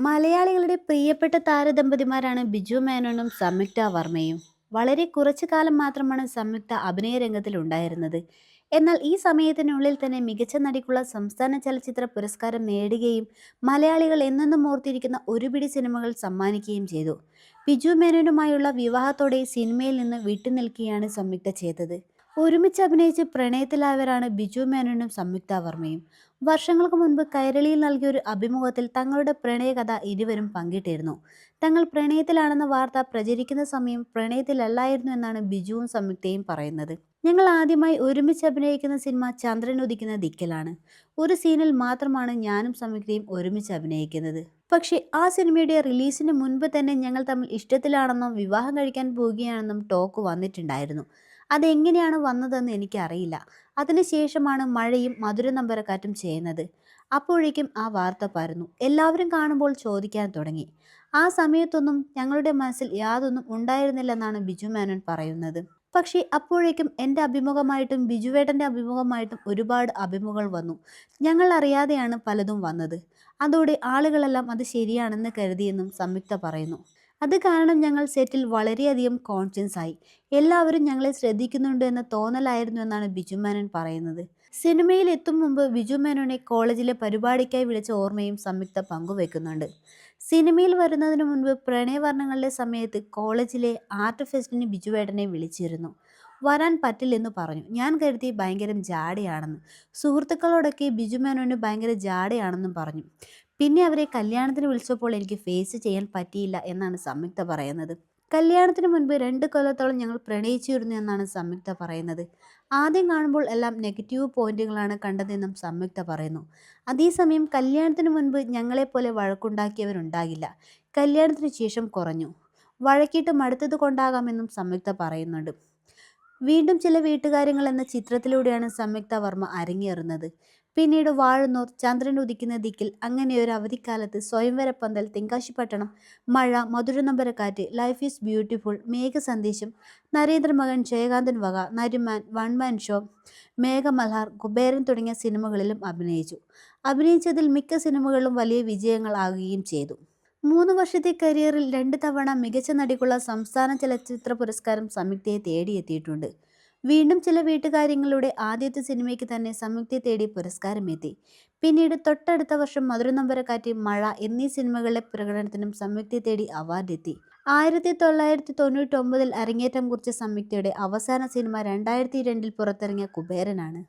മലയാളികളുടെ പ്രിയപ്പെട്ട താരദമ്പതിമാരാണ് ബിജു മേനോനും സംയുക്ത വർമ്മയും. വളരെ കുറച്ചു കാലം മാത്രമാണ് സംയുക്ത അഭിനയ രംഗത്തിലുണ്ടായിരുന്നത്. എന്നാൽ ഈ സമയത്തിനുള്ളിൽ തന്നെ മികച്ച നടിക്കുള്ള സംസ്ഥാന ചലച്ചിത്ര പുരസ്കാരം നേടുകയും മലയാളികൾ എന്നെന്നും ഓർത്തിരിക്കുന്ന ഒരുപിടി സിനിമകൾ സമ്മാനിക്കുകയും ചെയ്തു. ബിജു മേനോനുമായുള്ള വിവാഹത്തോടെ സിനിമയിൽ നിന്ന് വിട്ടുനിൽക്കുകയാണ് സംയുക്ത ചെയ്തത്. ഒരുമിച്ച് അഭിനയിച്ച് പ്രണയത്തിലായവരാണ് ബിജു മേനോനും സംയുക്ത വർമ്മയും. വർഷങ്ങൾക്ക് മുൻപ് കൈരളിയിൽ നൽകിയ ഒരു അഭിമുഖത്തിൽ തങ്ങളുടെ പ്രണയകഥ ഇരുവരും പങ്കിട്ടിരുന്നു. തങ്ങൾ പ്രണയത്തിലാണെന്ന വാർത്ത പ്രചരിക്കുന്ന സമയം പ്രണയത്തിലല്ലായിരുന്നു എന്നാണ് ബിജുവും സംയുക്തയും പറയുന്നത്. ഞങ്ങൾ ആദ്യമായി ഒരുമിച്ച് അഭിനയിക്കുന്ന സിനിമ ചന്ദ്രൻ ഉദിക്കുന്ന ദിക്കലാണ് ഒരു സീനിൽ മാത്രമാണ് ഞാനും സംയുക്തയും ഒരുമിച്ച് അഭിനയിക്കുന്നത്. പക്ഷേ ആ സിനിമയുടെ റിലീസിന് മുൻപ് തന്നെ ഞങ്ങൾ തമ്മിൽ ഇഷ്ടത്തിലാണെന്നും വിവാഹം കഴിക്കാൻ പോവുകയാണെന്നും ടോക്ക് വന്നിട്ടുണ്ടായിരുന്നു. അതെങ്ങനെയാണ് വന്നതെന്ന് എനിക്കറിയില്ല. അതിനുശേഷമാണ് മഴയും മധുര നമ്പരക്കാറ്റും ചെയ്യുന്നത്. അപ്പോഴേക്കും ആ വാർത്ത പരന്നു. എല്ലാവരും കാണുമ്പോൾ ചോദിക്കാൻ തുടങ്ങി. ആ സമയത്തൊന്നും ഞങ്ങളുടെ മനസ്സിൽ യാതൊന്നും ഉണ്ടായിരുന്നില്ലെന്നാണ് ബിജു മേനോൻ പറയുന്നത്. പക്ഷേ അപ്പോഴേക്കും എന്റെ അഭിമുഖമായിട്ടും ബിജുവേട്ടന്റെ അഭിമുഖമായിട്ടും ഒരുപാട് അഭിമുഖങ്ങൾ വന്നു. ഞങ്ങൾ അറിയാതെയാണ് പലതും വന്നത്. അതോടെ ആളുകളെല്ലാം അത് ശരിയാണെന്ന് കരുതിയെന്നും സംയുക്ത പറയുന്നു. അത് കാരണം ഞങ്ങൾ സെറ്റിൽ വളരെയധികം കോൺഷ്യൻസ് ആയി. എല്ലാവരും ഞങ്ങളെ ശ്രദ്ധിക്കുന്നുണ്ട് എന്ന തോന്നലായിരുന്നു എന്നാണ് ബിജു മേനോൻ പറയുന്നത്. സിനിമയിൽ എത്തും മുമ്പ് ബിജു മേനോനെ കോളേജിലെ പരിപാടിക്കായി വിളിച്ച ഓർമ്മയും സംയുക്ത പങ്കുവെക്കുന്നുണ്ട്. സിനിമയിൽ വരുന്നതിന് മുൻപ് പ്രണയവർണങ്ങളുടെ സമയത്ത് കോളേജിലെ ആർട്ട് ഫെസ്റ്റിന് ബിജുവേട്ടനെ വിളിച്ചിരുന്നു. വരാൻ പറ്റില്ലെന്ന് പറഞ്ഞു. ഞാൻ കരുതി ഭയങ്കര ജാടയാണെന്ന്. സുഹൃത്തുക്കളോടൊക്കെ ബിജു മേനോന് ഭയങ്കര ജാടയാണെന്നും പറഞ്ഞു. പിന്നെ അവരെ കല്യാണത്തിന് വിളിച്ചപ്പോൾ എനിക്ക് ഫേസ് ചെയ്യാൻ പറ്റിയില്ല എന്നാണ് സംയുക്ത പറയുന്നത്. കല്യാണത്തിന് മുൻപ് രണ്ട് കൊല്ലത്തോളം ഞങ്ങൾ പ്രണയിച്ചിരുന്നു എന്നാണ് സംയുക്ത പറയുന്നത്. ആദ്യം കാണുമ്പോൾ എല്ലാം നെഗറ്റീവ് പോയിന്റുകളാണ് കണ്ടതെന്നും സംയുക്ത പറയുന്നു. അതേസമയം കല്യാണത്തിന് മുൻപ് ഞങ്ങളെപ്പോലെ വഴക്കുണ്ടാക്കിയവരുണ്ടാകില്ല. കല്യാണത്തിന് ശേഷം കുറഞ്ഞു. വഴക്കിട്ട് മടുത്തത് കൊണ്ടാകാമെന്നും സംയുക്ത പറയുന്നുണ്ട്. വീണ്ടും ചില വീട്ടുകാര്യങ്ങൾ എന്ന ചിത്രത്തിലൂടെയാണ് സംയുക്ത വർമ്മ അരങ്ങേറുന്നത്. പിന്നീട് വാഴന്നൂർ, ചന്ദ്രൻ ഉദിക്കുന്ന ദിക്കിൽ, അങ്ങനെ അങ്ങനെയൊരു അവധിക്കാലത്ത്, Swayamvarappanthal, Thenkasipattanam, Mazha, Madhuranombarakattu life is beautiful, Megha Sandesham Narendra Makan, Jayakanthan Vaka, Nariman, one man show, Meghamalhar, Kuberan തുടങ്ങിയ സിനിമകളിലും അഭിനയിച്ചു. അഭിനയിച്ചതിൽ മിക്ക സിനിമകളിലും വലിയ വിജയങ്ങൾ ആകുകയും ചെയ്തു. മൂന്ന് വർഷത്തെ കരിയറിൽ രണ്ട് തവണ മികച്ച നടിക്കുള്ള സംസ്ഥാന ചലച്ചിത്ര പുരസ്കാരം സംയുക്തയെ തേടിയെത്തിയിട്ടുണ്ട്. വീണ്ടും ചില വീട്ടുകാര്യങ്ങളുടെ ആദ്യത്തെ സിനിമയ്ക്ക് തന്നെ സംയുക്തി തേടി പുരസ്കാരമെത്തി. പിന്നീട് തൊട്ടടുത്ത വർഷം മധുരനൊമ്പരക്കാറ്റ്, മഴ എന്നീ സിനിമകളിലെ പ്രകടനത്തിനും സംയുക്തി തേടി അവാർഡ് എത്തി. ആയിരത്തി തൊള്ളായിരത്തി തൊണ്ണൂറ്റൊമ്പതിൽ അരങ്ങേറ്റം കുറിച്ച സംയുക്തയുടെ അവസാന സിനിമ രണ്ടായിരത്തി രണ്ടിൽ പുറത്തിറങ്ങിയ കുബേരനാണ്.